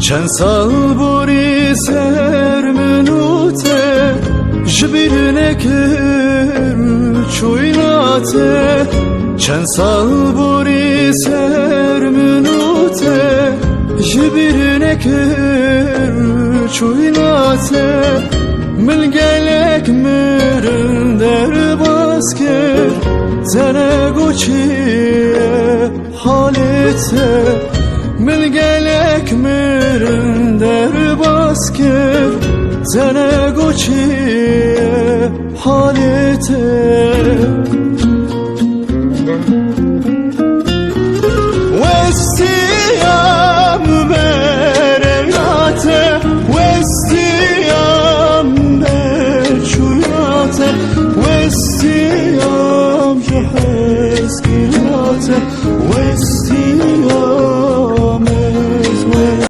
Çen salburi ser minute Jibirine ker çuynate. Çen salburi ser minute Jibirine ker çuynate. Mil gelek mirin der basker Zene goçiye halete. Mil gelek mirin asker Zene goçiye halite Vestiyam berevlate Vestiyam meçhulate Vestiyam cehezgilate Vestiyam